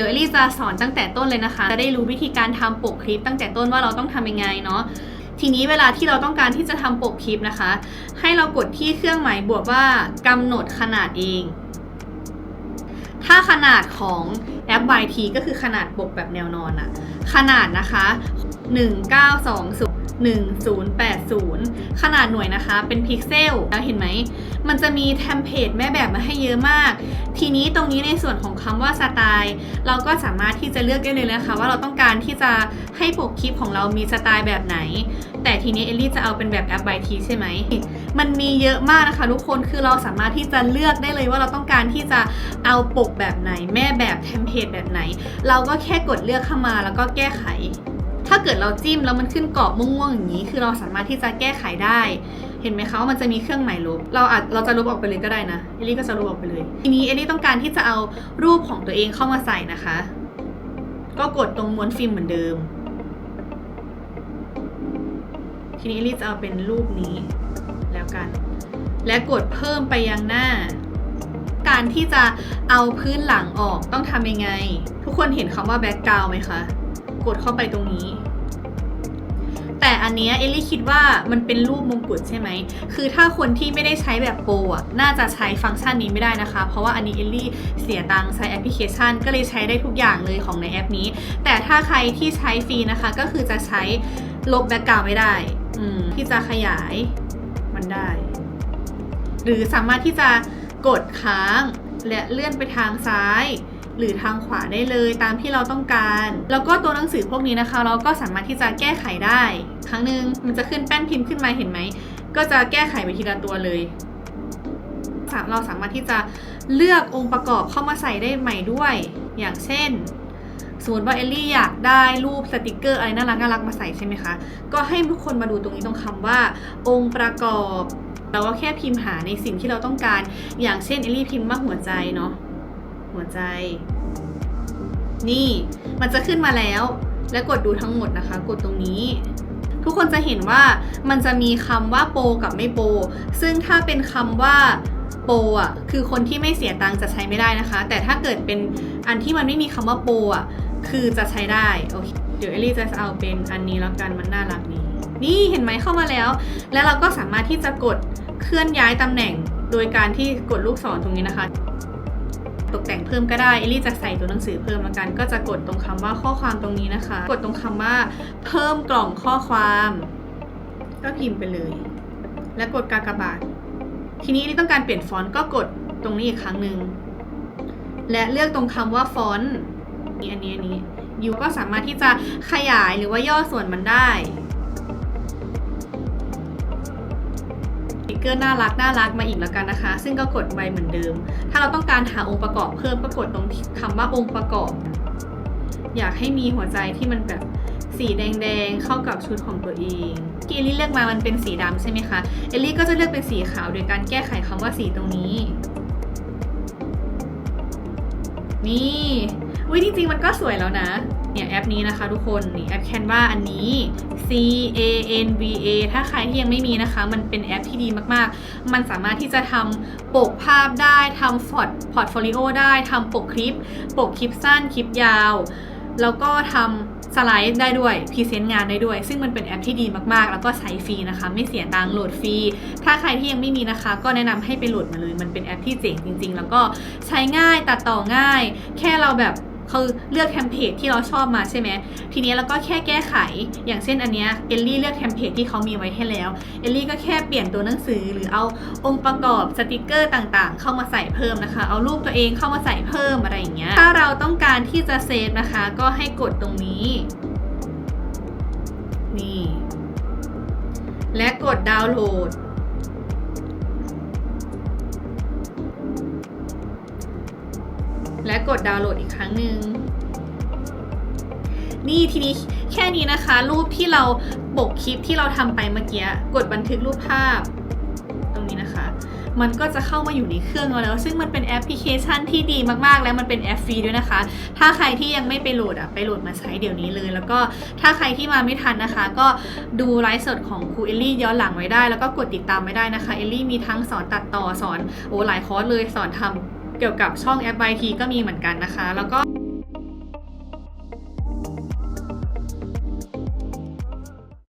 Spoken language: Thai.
ดี๋ยวเอลี่จะสอนตั้งแต่ต้นเลยนะคะ จะได้รู้วิธีการทำปกคลิป ตั้งแต่ต้นว่าเราต้องทำยังไงเนาะทีนี้เวลาที่เราต้องการที่จะทำปกคลิปนะคะ ให้เรากดที่เครื่องหมายบวกว่ากำหนดขนาดเอง ถ้าขนาดของแอป YT ก็คือขนาดปกแบบแนวนอนอะขนาดนะคะ 1920 1080 ขนาดหน่วยนะคะ เป็นพิกเซล แล้วเห็นไหม มันจะมีเทมเพลตแม่แบบมาให้เยอะมาก ทีนี้ตรงนี้ในส่วนของคำว่าสไตล์เราก็สามารถที่จะเลือกได้เลยนะคะ ว่าเราต้องการที่จะให้ปกคลิปของเรามีสไตล์แบบไหน แต่ทีนี้เอลลี่จะเอาเป็นแบบแอป YT ใช่ไหม มันมีเยอะมากนะคะทุกคน คือเราสามารถที่จะเลือกได้เลยว่าเราต้องการที่จะเอาปกแบบไหน แม่แบบเทมเพลตแบบไหน เราก็แค่กดเลือกเข้ามาแล้วก็แก้ไข เกิดเราจิ้มแล้วมันขึ้นกรอบม่วงๆอย่างนี้ คือเราสามารถที่จะแก้ไขได้ เห็นไหมคะว่ามันจะมีเครื่องหมายลบ เราอาจเราจะลบออกไปเลยก็ได้นะ เอลลี่ก็จะลบออกไปเลย ทีนี้เอลลี่ต้องการที่จะเอารูปของตัวเองเข้ามาใส่นะคะ ก็กดตรงม้วนฟิล์มเหมือนเดิม ทีนี้เอลลี่จะเอาเป็นรูปนี้แล้วกัน และกดเพิ่มไปยังหน้าการที่จะเอาพื้นหลังออกต้องทำยังไง ทุกคนเห็นคำว่าแบ็กกราวไหมคะ กดเข้าไปตรงนี้ แต่อันเนี้ยเอลลี่คิดว่ามันเป็นรูปมงกุฎใช่ไหม คือถ้าคนที่ไม่ได้ใช้แบบโปรอะ น่าจะใช้ฟังก์ชันนี้ไม่ได้นะคะ เพราะว่าอันนี้เอลลี่เสียตังค์ใช้แอปพลิเคชัน ก็เลยใช้ได้ทุกอย่างเลยของในแอปนี้ แต่ถ้าใครที่ใช้ฟรีนะคะ ก็คือจะใช้ลบแบ็กกราวไม่ได้ อืม ที่จะขยายมันได้ หรือสามารถที่จะกดค้างและเลื่อนไปทางซ้าย หรือทางขวาได้เลยตามที่เราต้องการ แล้วก็ตัวหนังสือพวกนี้นะคะ เราก็สามารถที่จะแก้ไขได้ ครั้งหนึ่งมันจะขึ้นแป้นพิมพ์ขึ้นมาเห็นไหม ก็จะแก้ไขไปทีละตัวเลย เราสามารถที่จะเลือกองค์ประกอบเข้ามาใส่ได้ใหม่ด้วย อย่างเช่นสมมติว่าเอลลี่อยากได้รูปสติกเกอร์อะไรน่ารักน่ารักมาใส่ใช่ไหมคะ ก็ให้ทุกคนมาดูตรงนี้ตรงคำว่า องค์ประกอบ เราก็แค่พิมพ์หาในสิ่งที่เราต้องการ อย่างเช่นเอลลี่พิมพ์ว่าหัวใจเนาะ หัวใจ นี่มันจะขึ้นมาแล้ว และกดดูทั้งหมดนะคะ กดตรงนี้ ทุกคนจะเห็นว่ามันจะมีคำว่าโปรกับไม่โปรซึ่งถ้าเป็นคำว่าโปรอะคือคนที่ไม่เสียตังค์จะใช้ไม่ได้นะคะ แต่ถ้าเกิดเป็นอันที่มันไม่มีคำว่าโปรอะคือจะใช้ได้โอเคเดี๋ยวเอลลี่จะเอาเป็นอันนี้แล้วกันมันน่ารักนี้นี่เห็นไหมเข้ามาแล้ว แล้วเราก็สามารถที่จะกดเคลื่อนย้ายตำแหน่ง โดยการที่กดลูกศรตรงนี้นะคะ ตกแต่งเพิ่มก็ได้เอลลี่จะใส่ตัวหนังสือเพิ่มแล้วกัน ก็จะกดตรงคำว่าข้อความตรงนี้นะคะ กดตรงคำว่า เพิ่มกล่องข้อความ ก็พิมพ์ไปเลย และกดกากบาท ทีนี้เอลลี่ต้องการเปลี่ยนฟอนต์ก็กดตรงนี้อีกครั้งหนึ่งและเลือกตรงคำว่าฟอนต์นี่อันนี้อันนี้ยูก็สามารถที่จะขยายหรือว่าย่อส่วนมันได้ กเกอร์น่ารักน่ารักมาอีกแล้วกันนะคะ ซึ่งก็กดไว้เหมือนเดิม ถ้าเราต้องการหาองค์ประกอบเพิ่มก็กดตรงคำว่าองค์ประกอบ อยากให้มีหัวใจที่มันแบบสีแดงๆ เข้ากับชุดของตัวเองที่เอลลี่เลือกมามันเป็นสีดำใช่ไหมคะเอลลี่ก็จะเลือกเป็นสีขาวโดยการแก้ไขคำว่าสีตรงนี้ นี่วิจริงๆมันก็สวยแล้วนะ เนี่ยแอปนี้นะคะทุกคนนี่แอป Canva อันนี้ C A N V A ถ้าใครที่ยังไม่มีนะคะ มันเป็นแอปที่ดีมากๆ มันสามารถที่จะทำปกภาพได้ทำพอร์ตพอร์ตโฟลิโอได้ทำปกคลิป ปกคลิปสั้นคลิปยาว แล้วก็ทำสไลด์ได้ด้วยพรีเซนต์งานได้ด้วย ซึ่งมันเป็นแอปที่ดีมากๆ แล้วก็ใช้ฟรีนะคะ ไม่เสียตังค์โหลดฟรี ถ้าใครที่ยังไม่มีนะคะ ก็แนะนำให้ไปโหลดมาเลย มันเป็นแอปที่เจ๋งจริง ๆ แล้วก็ใช้ง่ายตัดต่อง่าย แค่เราแบบ คือเลือกเทมเพลตที่เราชอบมาใช่ไหมทีนี้เราก็แค่แก้ไข อย่างเช่นอันเนี้ยเอลลี่เลือกเทมเพลตที่เขามีไว้ให้แล้วเอลลี่ก็แค่เปลี่ยนตัวหนังสือหรือเอาองค์ประกอบสติกเกอร์ต่างๆ เข้ามาใส่เพิ่มนะคะ เอารูปตัวเองเข้ามาใส่เพิ่มอะไรอย่างเงี้ยถ้าเราต้องการที่จะเซฟนะคะ ก็ให้กดตรงนี้ นี่ และกดดาวน์โหลด และกดดาวน์โหลดอีกครั้งหนึ่งนี่ทีนี้แค่นี้นะคะ รูปที่เราปกคลิปที่เราทำไปเมื่อกี้กดบันทึกรูปภาพ ตรงนี้นะคะ มันก็จะเข้ามาอยู่ในเครื่องเราแล้ว ซึ่งมันเป็นแอปพลิเคชันที่ดีมากๆ แล้วมันเป็นแอปฟรีด้วยนะคะ ถ้าใครที่ยังไม่ไปโหลดอะไปโหลดมาใช้เดี๋ยวนี้เลย แล้วก็ถ้าใครที่มาไม่ทันนะคะ ก็ดูไลฟ์สดของครูเอลลี่ย้อนหลังไว้ได้ แล้วก็กดติดตามไว้ได้นะคะเอลลี่มีทั้งสอนตัดต่อสอนโอ้หลายคอร์สเลยสอนทำ เกี่ยวกับช่องแอปไบทีก็มีเหมือนกันนะคะ แล้วก็